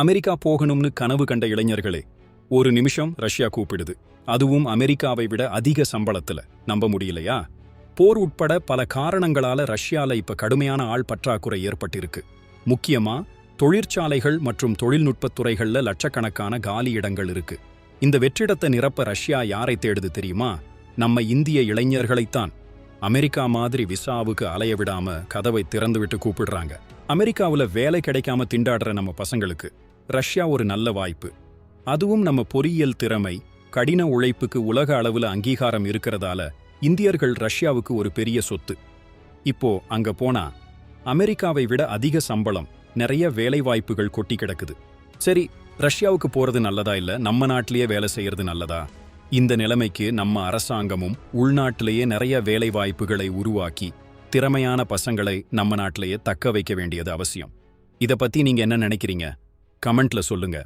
America போகணும்னு கனவு கண்ட இளைஞர்களே ஒரு நிமிஷம் ரஷ்யா கூப்பிடுது. அதுவும் அமெரிக்காவை விட அதிக சம்பளத்துல. நம்ப முடியலையா? போர் உட்பட பல காரணங்களால ரஷ்யால இப்ப கடுமையான ஆள் பற்றாக்குறை ஏற்பட்டிருக்கு. முக்கியமா தொழிற்சாலைகள் மற்றும் தொழில்நுட்பத் துறைகள்ல லட்சக்கணக்கான காலி இடங்கள் இருக்கு. இந்த வெற்றிடத்தை நிரப்ப ரஷ்யா யாரை தேடுது தெரியுமா? நம்ம இந்திய இளைஞர்களைத்தான். அமெரிக்கா மாதிரி விசாவுக்கு அலைய விடாம கதவை திறந்து விட்டு கூப்பிடுறாங்க. அமெரிக்காவுல வேலை கிடைக்காம திண்டாடுற நம்ம பசங்களுக்கு. ரஷ்யா ஒரு நல்ல வாய்ப்பு. அதுவும் நம்ம பொறியியல் திறமை கடின உழைப்புக்கு உலக அளவுல அங்கீகாரம் இருக்கிறதால இந்தியர்கள் ரஷ்யாவுக்கு ஒரு பெரிய சொத்து. இப்போ அங்க போனா அமெரிக்காவை விட அதிக சம்பளம் நிறைய வேலை வாய்ப்புகள் கொட்டி கிடக்குது. சரி ரஷ்யாவுக்கு போறது நல்லதா இல்ல நம்ம நாட்டிலேயே வேலை செய்யறது நல்லதா? இந்த நிலைமைக்கு நம்ம அரசாங்கமும் உள்நாட்டிலேயே நிறைய வேலை வாய்ப்புகளை உருவாக்கி திறமையான பசங்களை நம்ம நாட்டிலேயே தக்க வைக்க வேண்டியது அவசியம். இத பத்தி நீங்க என்ன நினைக்கிறீங்க? கமெண்ட்ல சொல்லுங்க.